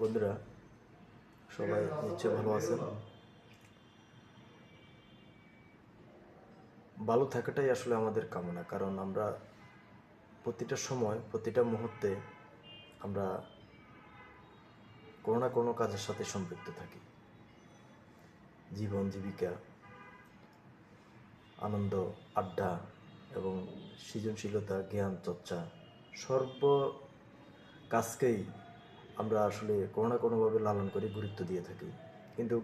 বন্ধুরা, সবাই নিশ্চয় ভালো আছেন। ভালো থাকাটাই আসলে আমাদের কামনা, কারণ আমরা প্রতিটা সময়, প্রতিটা মুহূর্তে আমরা কোনো না কোনো কাজের সাথে সম্পৃক্ত থাকি। জীবন, জীবিকা, আনন্দ, আড্ডা এবং সৃজনশীলতা, জ্ঞান, চর্চা সর্ব কাজকেই আমরা আসলে কোনো না কোনোভাবে লালন করে গুরুত্ব দিয়ে থাকি। কিন্তু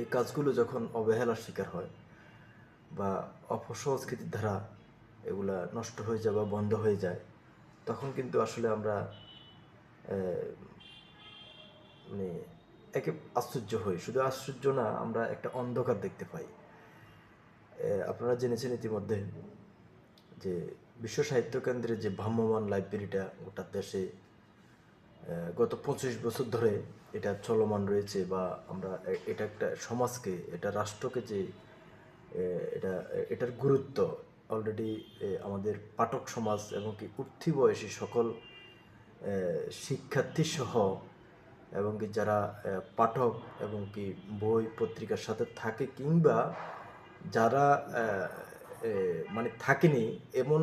এই কাজগুলো যখন অবহেলার শিকার হয় বা অপসংস্কৃতির দ্বারা এগুলা নষ্ট হয়ে যায় বা বন্ধ হয়ে যায়, তখন কিন্তু আসলে আমরা মানে একে আশ্চর্য হই। শুধু আশ্চর্য না, আমরা একটা অন্ধকার দেখতে পাই। আপনারা জেনেছেন ইতিমধ্যে যে বিশ্ব সাহিত্য কেন্দ্রের যে ভ্রাম্যমান লাইব্রেরিটা, গোটা দেশে গত পঁচিশ বছর ধরে এটা চলমান রয়েছে বা আমরা এটা একটা সমাজকে, এটা রাষ্ট্রকে যে এটা এটার গুরুত্ব অলরেডি আমাদের পাঠক সমাজ এবং কি উঠতি বয়সী সকল শিক্ষার্থী সহ এবং কি যারা পাঠক এবং কি বই পত্রিকার সাথে থাকে কিংবা যারা মানে থাকেনি, এমন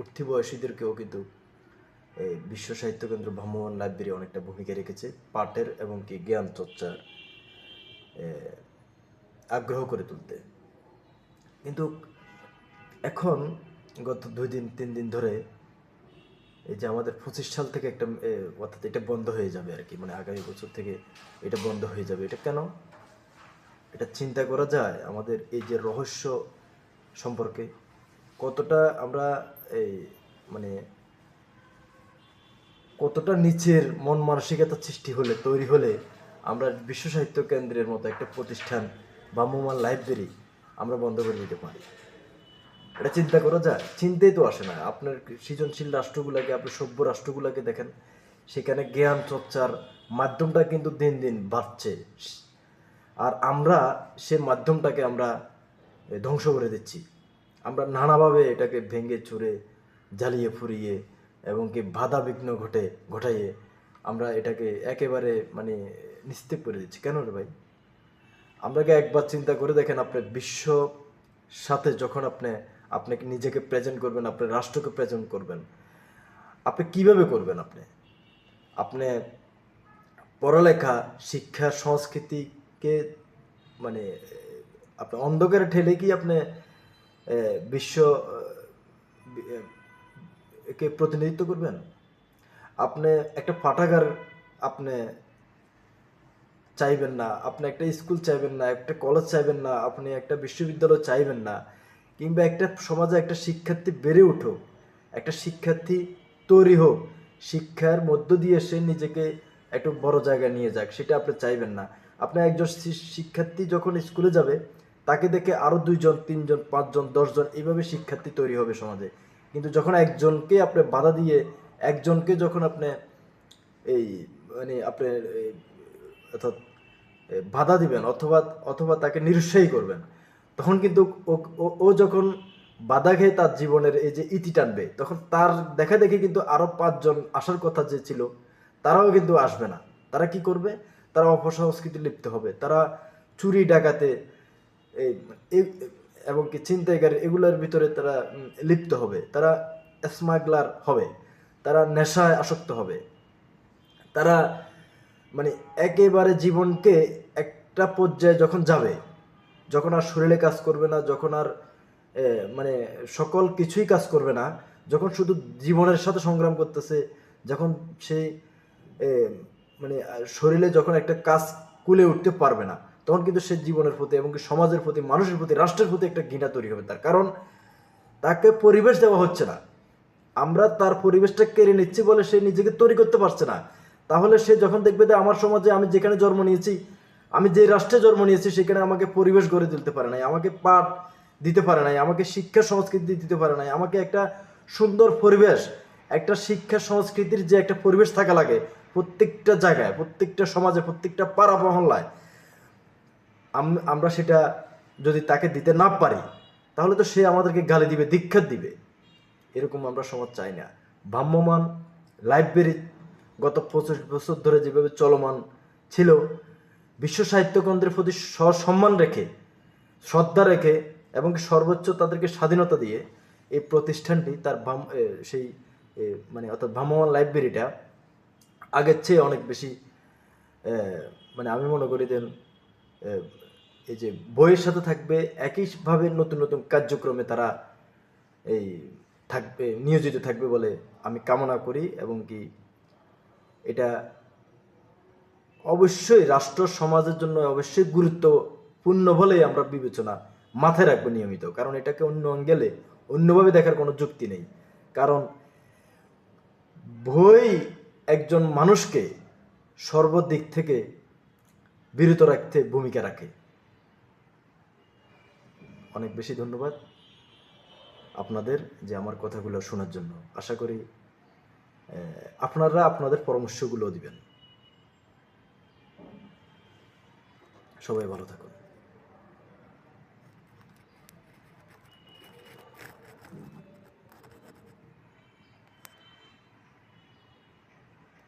উঠতি বয়সীদেরকেও কিন্তু বিশ্ব সাহিত্য কেন্দ্র ভ্রাম্যমান লাইব্রেরি অনেকটা ভূমিকা রেখেছে, পাঠের এবং কি জ্ঞান চর্চার আগ্রহ করে তুলতে। কিন্তু এখন, গত দুই দিন, তিন দিন ধরে, এই যে আমাদের পঁচিশ সাল থেকে একটা অর্থাৎ এটা বন্ধ হয়ে যাবে আর কি মানে আগামী বছর থেকে এটা বন্ধ হয়ে যাবে। এটা কেন? এটা চিন্তা করা যায় আমাদের এই যে রহস্য সম্পর্কে। কতটা আমরা, এই মানে কতটা নিচের মন মানসিকতার সৃষ্টি হলে, তৈরি হলে আমরা বিশ্ব সাহিত্য কেন্দ্রের মতো একটা প্রতিষ্ঠান বা ভ্রাম্যমান লাইব্রেরি আমরা বন্ধ করে দিতে পারি। এটা চিন্তা করা যায়। চিন্তাই তো আসে না। আপনার সৃজনশীল রাষ্ট্রগুলোকে আপনি সভ্য রাষ্ট্রগুলোকে দেখেন, সেখানে জ্ঞান চর্চার মাধ্যমটা কিন্তু দিন দিন বাড়ছে। আর আমরা সে মাধ্যমটাকে আমরা ধ্বংস করে দিচ্ছি। আমরা নানাভাবে এটাকে ভেঙে চুরে, জ্বালিয়ে ফুরিয়ে এবং কি বাধা বিঘ্ন ঘটে, ঘটাইয়ে আমরা এটাকে একেবারে মানে নিস্তেপ করে দিচ্ছি। কেন রে ভাই? আপনাকে একবার চিন্তা করে দেখেন আপনি বিশ্ব সাথে যখন আপনি আপনাকে নিজেকে প্রেজেন্ট করবেন, আপনার রাষ্ট্রকে প্রেজেন্ট করবেন, আপনি কীভাবে করবেন আপনি? আপনি পড়ালেখা, শিক্ষা, সংস্কৃতিকে মানে আপনি অন্ধকারে ঠেলে কি আপনি বিশ্ব কে প্রতিনিধিত্ব করবেন? আপনি একটা পাঠাগার আপনি চাইবেন না, আপনি একটা স্কুল চাইবেন না, একটা কলেজ চাইবেন না, আপনি একটা বিশ্ববিদ্যালয় চাইবেন না, কিংবা একটা সমাজে একটা শিক্ষার্থী বেড়ে উঠুক, একটা শিক্ষার্থী তৈরি হোক, শিক্ষার মধ্য দিয়ে সে নিজেকে একটু বড় জায়গায় নিয়ে যাক, সেটা আপনি চাইবেন না। আপনি একজন শিক্ষার্থী যখন স্কুলে যাবে, তাকে দেখে আরও দুইজন, তিনজন, পাঁচজন, দশজন, এইভাবে শিক্ষার্থী তৈরি হবে সমাজে। কিন্তু যখন একজনকে আপনি বাধা দিয়ে একজনকে যখন আপনি এই মানে আপনার এই, অর্থাৎ বাধা দিবেন অথবা অথবা তাকে নিরুৎসাহী করবেন তখন কিন্তু ও- যখন বাধা খেয়ে তার জীবনের এই যে ইতি টানবে তখন তার দেখা দেখে কিন্তু আরও পাঁচজন আসার কথা যে ছিল তারাও কিন্তু আসবে না। তারা কি করবে? তারা অপসংস্কৃতি লিপ্ত হবে। তারা চুরি ডাকাতে এই- এবং কি ছিনতাইকারী, এগুলোর ভিতরে তারা লিপ্ত হবে। তারা স্মাগলার হবে। তারা নেশায় আসক্ত হবে। তারা মানে একেবারে জীবনকে একটা পর্যায়ে যখন যাবে, যখন আর শরীরে কাজ করবে না, যখন আর মানে সকল কিছুই কাজ করবে না, যখন শুধু জীবনের সাথে সংগ্রাম করতেছে, যখন সে মানে শরীরে যখন একটা কাজ কুলে উঠতে পারবে না তখন কিন্তু সে জীবনের প্রতি এবং কি সমাজের প্রতি, মানুষের প্রতি, রাষ্ট্রের প্রতি একটা ঘৃণা তৈরি হবে তার। কারণ তাকে পরিবেশ দেওয়া হচ্ছে না। আমরা তার পরিবেশটা কেড়ে নিচ্ছি বলে সে নিজেকে তৈরি করতে পারছে না। তাহলে সে যখন দেখবে যে আমার সমাজে আমি যেখানে জন্ম নিয়েছি, আমি যে রাষ্ট্রে জন্ম নিয়েছি, সেখানে আমাকে পরিবেশ গড়ে তুলতে পারে নাই, আমাকে পাঠ দিতে পারে নাই, আমাকে শিক্ষা সংস্কৃতি দিতে পারে নাই, আমাকে একটা সুন্দর পরিবেশ, একটা শিক্ষা সংস্কৃতির যে একটা পরিবেশ থাকা লাগে প্রত্যেকটা জায়গায়, প্রত্যেকটা সমাজে, প্রত্যেকটা পাড়া মহল্লায় আমরা সেটা যদি তাকে দিতে না পারি তাহলে তো সে আমাদেরকে গালি দিবে দীক্ষা দিবে। এরকম আমরা সমাজ চাই না। ভ্রাম্যমান লাইব্রেরি গত পঁচিশ বছর ধরে যেভাবে চলমান ছিল বিশ্ব সাহিত্য কেন্দ্রের প্রতি সসম্মান রেখে শ্রদ্ধা রেখে এবং সর্বোচ্চ তাদেরকে স্বাধীনতা দিয়ে এই প্রতিষ্ঠানটি তার সেই মানে অর্থাৎ ভ্রাম্যমান লাইব্রেরিটা আগের চেয়ে অনেক বেশি মানে আমি মনে করি এ, এই যে বইয়ের সাথে থাকবে, একইভাবে নতুন নতুন কার্যক্রমে তারা এই থাকবে, নিয়োজিত থাকবে বলে আমি কামনা করি এবং কি এটা অবশ্যই রাষ্ট্র সমাজের জন্য অবশ্যই গুরুত্বপূর্ণ বলেই আমরা বিবেচনা মাথায় রাখব নিয়মিত। কারণ এটাকে অন্য অঙ্গেলে অন্যভাবে দেখার কোনো যুক্তি নেই। কারণ বই একজন মানুষকে সর্বদিক থেকে বিরত রাখতে, ভূমিকা রাখে। অনেক বেশি ধন্যবাদ আপনাদের যে আমার কথাগুলো শোনার জন্য। আশা করি আপনারা আপনাদের পরামর্শগুলো দিবেন। সবাই ভালো থাকুন।